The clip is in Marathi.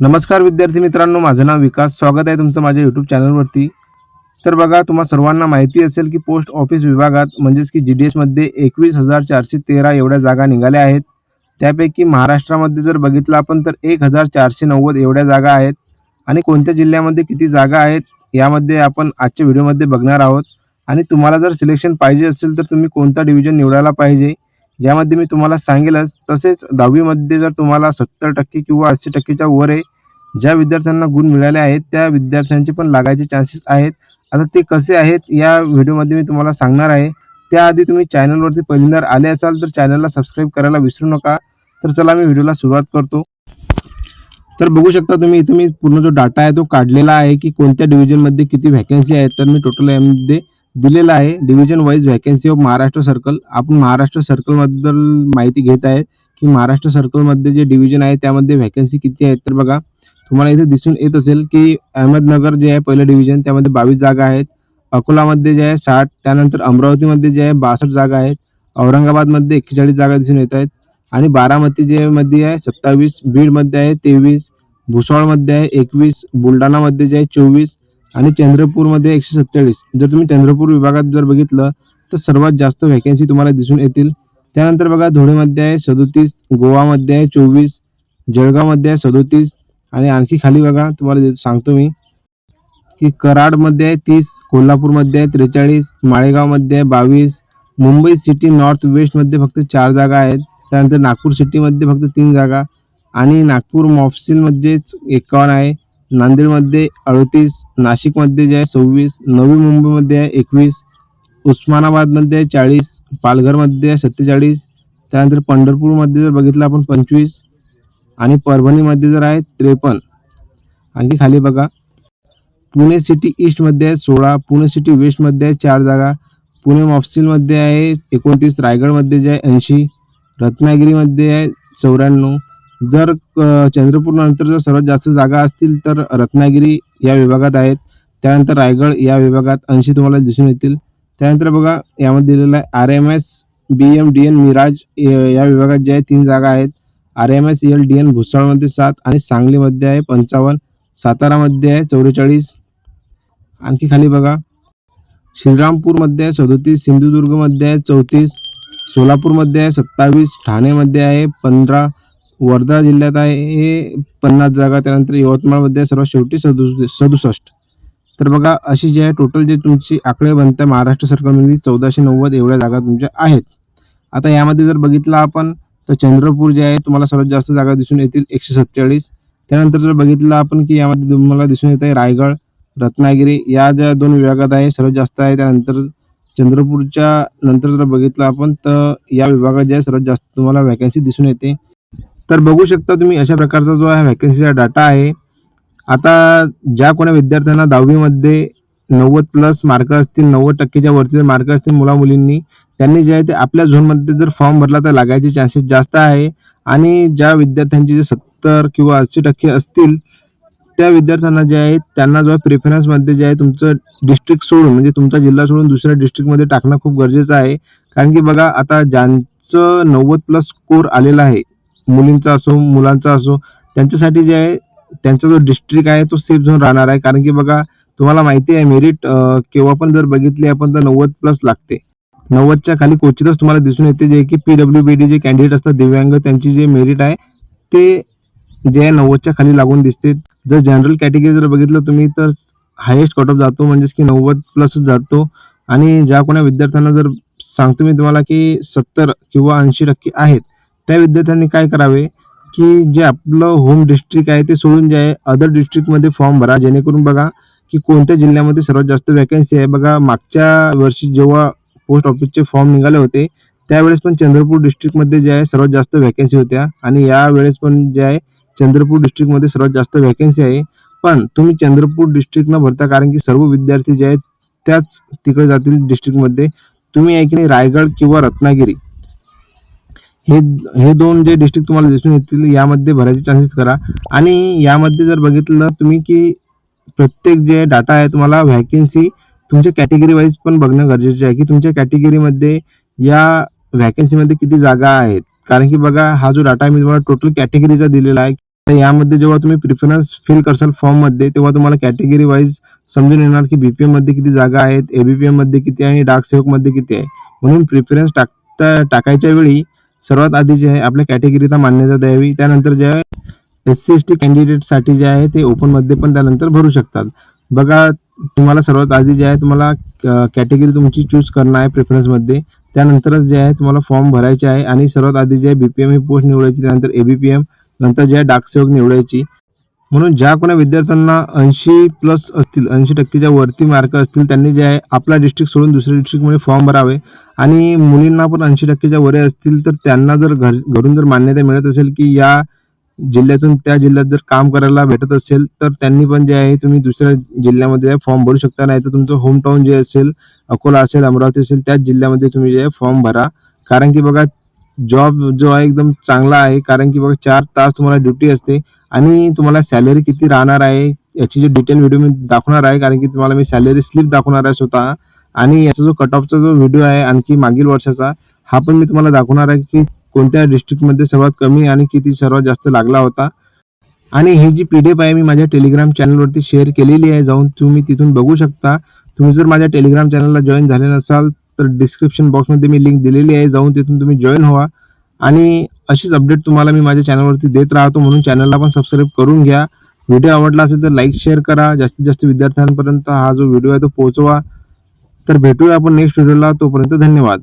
नमस्कार विद्यार्थी मित्रांनो माझं नाव विकास. स्वागत आहे तुमचं माझ्या यूट्यूब चॅनलवरती. तर बघा तुम्हा सर्वांना माहिती असेल की पोस्ट ऑफिस विभागात म्हणजेच की जी डी एसमध्ये एकवीस हजार चारशे तेरा एवढ्या जागा निघाल्या आहेत. त्यापैकी महाराष्ट्रामध्ये जर बघितलं आपण तर एक हजार चारशे नव्वद एवढ्या जागा आहेत. आणि कोणत्या जिल्ह्यामध्ये किती जागा आहेत यामध्ये आपण आजच्या व्हिडिओमध्ये बघणार आहोत. आणि तुम्हाला जर सिलेक्शन पाहिजे असेल तर तुम्ही कोणता डिव्हिजन निवडायला पाहिजे ज्यामध्ये मी तुम्हाला सांगेलच तसेच दहावीमध्ये जर तुम्हाला सत्तर टक्के किंवा ऐंशी टक्केच्या वर आहे ज्या विद्यार्थ्यांना गुण मिळाले आहेत त्या विद्यार्थ्यांचे पण लागायचे चान्सेस आहेत. आता ते कसे आहेत या व्हिडिओमध्ये मी तुम्हाला सांगणार आहे. त्याआधी तुम्ही चॅनलवरती पहिल्यांदा आले असाल तर चॅनलला सबस्क्राईब करायला विसरू नका. तर चला मी व्हिडिओला सुरुवात करतो. तर बघू शकता तुम्ही इथे मी पूर्ण जो डाटा आहे तो काढलेला आहे की कोणत्या डिव्हिजनमध्ये किती व्हॅकन्सी आहेत. तर मी टोटल यामध्ये दिलेला आहे. Division wise vacancy of Maharashtra circle आपण महाराष्ट्र सर्कलबद्दल माहिती घेत आहे की महाराष्ट्र सर्कलमध्ये जे डिव्हिजन आहे त्यामध्ये व्हॅकन्सी किती आहेत तर बघा तुम्हाला इथे दिसून येत असेल की अहमदनगर जे आहे पहिलं डिव्हिजन त्यामध्ये बावीस जागा आहेत. अकोलामध्ये जे आहे साठ त्यानंतर अमरावतीमध्ये जे आहे बासष्ट जागा आहेत. औरंगाबादमध्ये एक्केचाळीस जागा दिसून येत आहेत. आणि बारामती जे मध्ये आहे सत्तावीस बीडमध्ये आहे तेवीस भुसावळमध्ये आहे एकवीस बुलढाणामध्ये जे आहे चोवीस आणि चंद्रपूरमध्ये एकशे सत्तेचाळीस. जर तुम्ही चंद्रपूर विभागात जर बघितलं तर सर्वात जास्त व्हॅकन्सी तुम्हाला दिसून येतील. त्यानंतर बघा धुळेमध्ये आहे सदोतीस गोवामध्ये आहे चोवीस जळगावमध्ये आहे सदोतीस आणि आणखी खाली बघा तुम्हाला सांगतो मी की कराडमध्ये आहे तीस कोल्हापूरमध्ये आहे त्रेचाळीस माळेगावमध्ये आहे बावीस मुंबई सिटी नॉर्थ वेस्टमध्ये फक्त चार जागा आहेत. त्यानंतर नागपूर सिटीमध्ये फक्त तीन जागा आणि नागपूर मॉफसिलमध्येच एकावन्न आहे. नांदेडमध्ये अडतीस नाशिकमध्ये जे आहे सव्वीस नवी मुंबईमध्ये आहे एकवीस उस्मानाबादमध्ये आहे चाळीस पालघरमध्ये आहे सत्तेचाळीस त्यानंतर पंढरपूरमध्ये जर बघितलं आपण पंचवीस आणि परभणीमध्ये जर आहे त्रेपन्न. आणखी खाली बघा. पुणे सिटी ईस्टमध्ये आहे सोळा पुणे सिटी वेस्टमध्ये आहे चार जागा पुणे मॉफसिलमध्ये आहे एकोणतीस रायगडमध्ये जे आहे ऐंशी रत्नागिरीमध्ये आहे चौऱ्याण्णव जर चंद्रपूर नंतर जर सर्वात जास्त जागा असतील तर रत्नागिरी या विभागात आहेत. त्यानंतर रायगड या विभागात ऐंशी तुम्हाला दिसून येतील. त्यानंतर बघा यामध्ये दिलेलं आहे R M S B M D N Miraj या विभागात जे आहे तीन जागा आहेत. R M S L D N भुसाळमध्ये सात आणि सांगलीमध्ये आहे पंचावन्न. सातारामध्ये आहे चौवेचाळीस. आणखी खाली बघा श्रीरामपूरमध्ये आहे सदोतीस सिंधुदुर्गमध्ये आहे चौतीस. सोलापूरमध्ये आहे सत्तावीस. ठाणेमध्ये आहे पंधरा. वर्धा जिल्ह्यात आहे. पन्नास जागा त्यानंतर यवतमाळमध्ये सर्वात शेवटी सदु सदुसष्ट. तर बघा अशी जी आहे टोटल जे तुमची आकडे बनते महाराष्ट्र सरकारमध्ये चौदाशे नव्वद एवढ्या जागा तुमच्या आहेत. आता यामध्ये जर बघितलं आपण तर चंद्रपूर जे आहे तुम्हाला सर्वात जास्त जागा दिसून येतील एकशे सत्तेचाळीस. त्यानंतर जर बघितलं आपण की यामध्ये तुम्हाला दिसून येत आहे रायगड रत्नागिरी या ज्या दोन विभागात आहे सर्वात जास्त आहे. त्यानंतर चंद्रपूरच्या नंतर जर बघितलं आपण तर या विभागात जे आहे सर्वात जास्त तुम्हाला वॅकन्सी दिसून येते. तर बघू शकता तुम्ही अशा प्रकारचा जो आहे व्हॅकन्सीचा डाटा आहे. आता ज्या कोणा विद्यार्थ्यांना दहावीमध्ये नव्वद प्लस मार्क असतील नव्वद टक्केच्या वरचे मार्क असतील मुलामुलींनी त्यांनी जे आहे ते आपल्या झोनमध्ये जर फॉर्म भरला तर लागायचे चान्सेस जास्त आहे. आणि ज्या विद्यार्थ्यांचे जे सत्तर किंवा ऐंशी टक्के असतील त्या विद्यार्थ्यांना जे आहे त्यांना जो आहे प्रेफरन्समध्ये जे आहे तुमचं डिस्ट्रिक्ट सोडून म्हणजे तुमचा जिल्हा सोडून दुसऱ्या डिस्ट्रिक्टमध्ये टाकणं खूप गरजेचं आहे. कारण की बघा आता ज्यांचं नव्वद प्लस स्कोर आलेला आहे मुलींचा असो मुलांचा असो त्यांच्यासाठी जे आहे त्यांचा जो डिस्ट्रिक्ट आहे तो सेफ झोन राहणार आहे. कारण की बघा तुम्हाला माहिती आहे मेरिट केव्हा पण जर बघितली आपण तर नव्वद प्लस लागते. नव्वदच्या खाली क्वचितच तुम्हाला दिसून येते जे की पी डब्ल्यू बी डी जे कॅन्डिडेट असतात दिव्यांग त्यांची जे मेरिट आहे ते जे आहे नव्वदच्या खाली लागून दिसते. जर जनरल कॅटेगरी जर बघितलं तुम्ही तर हायेस्ट कट ऑफ जातो म्हणजेच की नव्वद प्लसच जातो. आणि ज्या कोणा विद्यार्थ्यांना जर सांगतो मी तुम्हाला की सत्तर किंवा ऐंशी टक्के आहेत त्या विद्यार्थ्यांनी काय करावे? की जे आपलं होम डिस्ट्रिक्ट आहे ते सोडून जे आहे अदर डिस्ट्रिक्टमध्ये फॉर्म भरा. जेणेकरून बघा की कोणत्या जिल्ह्यामध्ये सर्वात जास्त वॅकन्सी आहे. बघा मागच्या वर्षी जेव्हा पोस्ट ऑफिसचे फॉर्म निघाले होते त्यावेळेस पण चंद्रपूर डिस्ट्रिक्टमध्ये जे आहे सर्वात जास्त वॅकन्सी होत्या. आणि यावेळेस पण जे आहे चंद्रपूर डिस्ट्रिक्टमध्ये सर्वात जास्त वॅकन्सी आहे. पण तुम्ही चंद्रपूर डिस्ट्रिक्ट न भरता कारण की सर्व विद्यार्थी जे आहेत त्याच तिकडे जातील डिस्ट्रिक्टमध्ये तुम्ही आहे की नाही रायगड किंवा रत्नागिरी. हे हे दोन जे डिस्ट्रिक्ट तुम्हाला दिसून येतील यामध्ये भरायचे चान्सेस करा. आणि यामध्ये जर बघितलं तुम्ही की प्रत्येक जे डाटा आहे तुम्हाला व्हॅकन्सी तुमच्या कॅटेगरी वाईज पण बघणं गरजेचे आहे की तुमच्या कॅटेगरीमध्ये या व्हॅकन्सीमध्ये किती जागा आहेत. कारण की बघा हा जो डाटा मी तुम्हाला टोटल कॅटेगरीचा दिलेला आहे. तर यामध्ये जेव्हा तुम्ही प्रिफरन्स फिल करसाल फॉर्ममध्ये तेव्हा तुम्हाला कॅटेगरी वाईज समजून येणार की बी पी एममध्ये किती जागा आहेत एबीपीएममध्ये किती आहे आणि डाक सेवकमध्ये किती आहे. म्हणून प्रिफरन्स टाकता टाकायच्या वेळी सर्वात आधी जे आहे आपल्या कॅटेगरीला मान्यता द्यावी. त्यानंतर जे आहे एस सी एस टी कॅन्डिडेटसाठी जे आहे ते ओपनमध्ये पण त्यानंतर भरू शकतात. बघा तुम्हाला सर्वात आधी जे आहे तुम्हाला कॅटेगरी तुमची चूज करणं आहे प्रेफरन्समध्ये त्यानंतरच जे आहे तुम्हाला फॉर्म भरायचे आहे. आणि सर्वात आधी जे आहे बी पी एम ही पोस्ट निवडायची त्यानंतर ए बी पी एम नंतर जे आहे डाकसेवक निवडायची. म्हणून ज्या कोणा विद्यार्थ्यांना ऐंशी प्लस असतील ऐंशी टक्केच्या वरती मार्क असतील त्यांनी जे आहे आपला डिस्ट्रिक्ट सोडून दुसऱ्या डिस्ट्रिक्टमध्ये फॉर्म भरावे. आणि मुलींना पण ऐंशी टक्केच्या वरे असतील तर त्यांना जर घर घरून जर मान्यता मिळत असेल की या जिल्ह्यातून त्या जिल्ह्यात जर काम करायला भेटत असेल तर त्यांनी पण जे आहे तुम्ही दुसऱ्या जिल्ह्यामध्ये फॉर्म भरू शकता. नाही तर तुमचं होमटाऊन जे असेल अकोला असेल अमरावती असेल त्याच जिल्ह्यामध्ये तुम्ही जे आहे फॉर्म भरा. कारण की बघा जॉब जो आहे एकदम चांगला आहे. कारण की बघा चार तास तुम्हाला ड्युटी असते. आणि तुम्हाला सॅलरी किती राहणार आहे याची जी डिटेल व्हिडिओ मी दाखवणार आहे कारण की तुम्हाला मी सॅलरी स्लिप दाखवणार आहे स्वतः. आणि याचा जो कट ऑफचा जो व्हिडिओ आहे आणखी मागील वर्षाचा हा पण मी तुम्हाला दाखवणार आहे की कोणत्या डिस्ट्रिक्टमध्ये सर्वात कमी आणि किती सर्वात जास्त लागला होता. आणि ही जी पी डी एफ आहे मी माझ्या टेलिग्राम चॅनलवरती शेअर केलेली आहे जाऊन तुम्ही तिथून बघू शकता. तुम्ही जर माझ्या टेलिग्राम चॅनलला जॉईन झाले नसाल तर डिस्क्रिप्शन बॉक्समध्ये मी लिंक दिलेली आहे जाऊन तिथून तुम्ही जॉईन व्हा. आणि अशीच अपडेट तुम्हाला मी माझ्या चॅनलवरती देत राहतो. म्हणून चॅनलला पण सबस्क्राईब करून घ्या. व्हिडिओ आवडला असेल तर लाईक शेअर करा. जास्तीत जास्त विद्यार्थ्यांपर्यंत हा जो व्हिडिओ आहे तो पोहोचवा. तर भेटूया आपण नेक्स्ट व्हिडिओला तोपर्यंत धन्यवाद.